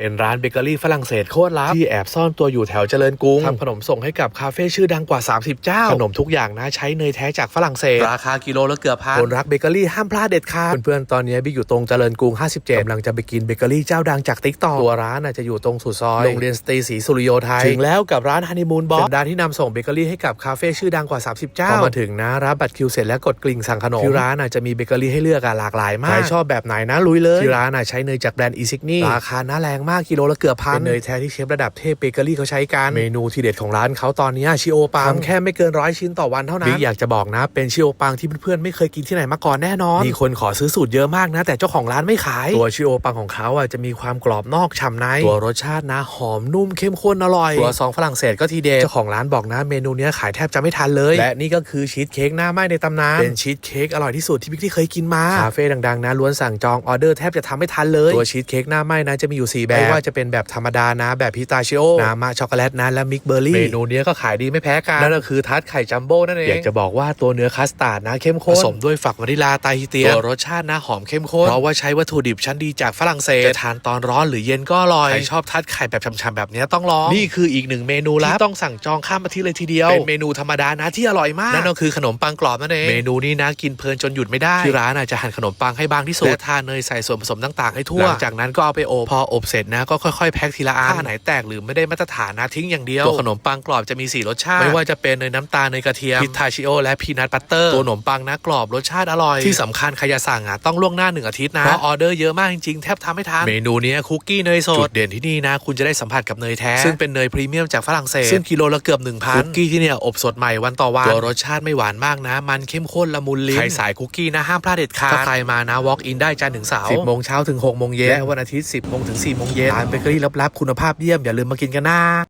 เป็นร้านเบเกอรี่ฝรั่งเศสโคตรลับ ที่แอบซ่อนตัวอยู่แถวเจริญกรุงทำขนมส่งให้กับคาเฟ่ชื่อดังกว่า 30 เจ้า ขนมทุกอย่างนะใช้เนยแท้จากฝรั่งเศส ราคากิโลละเกือบพันคนรักเบเกอรี่ห้ามพลาดเด็ดขาดเพื่อนๆ ตอนนี้บิ๊กอยู่ตรงเจริญกรุง 57กำลังจะไปกินเบเกอรี่เจ้าดังจากติ๊กต็อกตัวร้านน่ะจะอยู่ตรงสุดซอยโรงเรียนสตรีศรีสุริโยไทยถึงแล้วกับร้านฮันนีมูนบ็อกเป็นร้านที่นำส่งเบเกอรี่ให้กับคาเฟ่ชื่อดังกว่า 30 เจ้าพอมาถึงนะรับบัตรคิวเสร็จแล้วกดกลิ่งสั่งขนมที่ร้านน่ะจะมีเบเกอรี่ให้เลือกอะหลากหลายมากใครชอบแบบไหนนะลุยเลยที่ร้านน่ะใช้เนยจากแบรนด์อีซิกนี่ราคาน่าแรงมากกิโลละเกือบพันเป็นเนยแท้ที่เชฟระดับเทพเบเกอรี่เขาใช้กันเมนูที่เด็ดของร้านเขาตอนนี้ชิโอปังทำแค่ไม่เกินร้อยชิ้นต่อวันเท่านั้นบิ๊กอยากจะบอกนะ เป็นชิโอปังที่เพื่อนๆไม่เคยกินที่ไหนมาก่อนแน่นอนมีคนขอซื้อสูตรเยอะมากนะ แต่เจ้าของร้านไม่ขาย ตัวชิโอปังของเขาอะจะมีความกรอบนอกฉ่ำในตัวรสชาตินะหอมนุ่มเข้มข้นอร่อยตัวซองฝรั่งเศสก็ทีเด็ดเจ้าของร้านบอกนะ เมนูเนี้ยขายแทบจะไม่ทันเลย และนี่ก็คือชีสเค้กหน้าไหม้ในตำนานเป็นชีสเค้กอร่อยที่สุดที่บิ๊กที่เคยกินมาคาเฟ่ดังๆนะล้วนสั่งจองออเดอร์แทบจะทำไม่ทันเลยตัวชีสเค้กหน้าไหม้นะจะมีอยู่สี่แบบไม่ว่าจะเป็นแบบธรรมดานะแบบพิสตาชิโอน้ำมะช็อกโกแลตนะและมิกเบอร์รี่เมนูเนี้ยก็ขายดีไม่แพ้กันนั่นก็คือทาร์ตไข่จัมโบ้นั่นเองอยากจะบอกว่าตัวเนื้อคัสตาร์ดนะเข้มข้นผสมด้วยฝักวานิลาไตฮิเตียตัวรสชาตินะหอมเข้มข้นเพราะว่าใช้วัตถุดิบชั้นดีจากฝรั่งเศสจะทานตอนร้อนหรือเย็นก็อร่อยใครชอบทาร์ตไข่แบบฉ่ำๆแบบเนี้ยต้องลองนี่คืออีกหนึ่งเมนูลับที่ต้องสั่งจองข้ามอาทิตย์เลยทีเดียวเป็นเมนูธรรมดานะที่อร่อยมากนั่นก็คือขนมปังกรอบนั่นเองเมนูนี้นะกินเพลินจนหยุดไม่ได้ที่ร้านอาจจะหั่นขนมปังให้บางที่สุดและทาเนยใส่ส่วนผสมต่างๆให้ทั่วหลังจากนั้นก็เอาไปอบพออบเสร็จนะก็ค่อยๆแพ็คทีละอันถ้าไหนแตกหรือไม่ได้มาตรฐานนะทิ้งอย่างเดียวตัวขนมปังกรอบจะมีสี่รสชาติ ไม่ว่าจะเป็นเนยน้ำตาลเนยกระเทียมพิทาชิโอและพีนัทบัตเตอร์ตัวขนมปังนะกรอบรสชาติอร่อย ที่สำคัญใครจะสั่งอะต้องล่วงหน้าหนึ่งอาทิตย์นะเพราะออเดอร์เยอะมากจริงๆแทบทำไม่ทันเมนูนี้คุกกี้เนยสดจุดเด่นที่นี่นะ คุณจะได้สัมผัสกับเนยแท้ซึ่งเป็นเนยพรีเมียมจากฝรั่งเศสซึ่งกิโลละเกือบ1,000คุกกี้ที่เนี่ยอบสดใหม่วันต่อวันตัวรสชาติไม่หวานมากนะ มันเข้มข้นละมุนลิ้นใครสายคุกกี้นะห้ามพลาดเด็ดขาดถ้าใครมานะ walk in ได้จันทร์ถึงเสาร์10โมงเช้าถึง6โมงเย็นและวันอาทิตย์ 10โมงถึง4โมงเย็นร้านเบเกอรี่ลับๆคุณภาพเยี่ยมอย่าลืมมากินกันนะ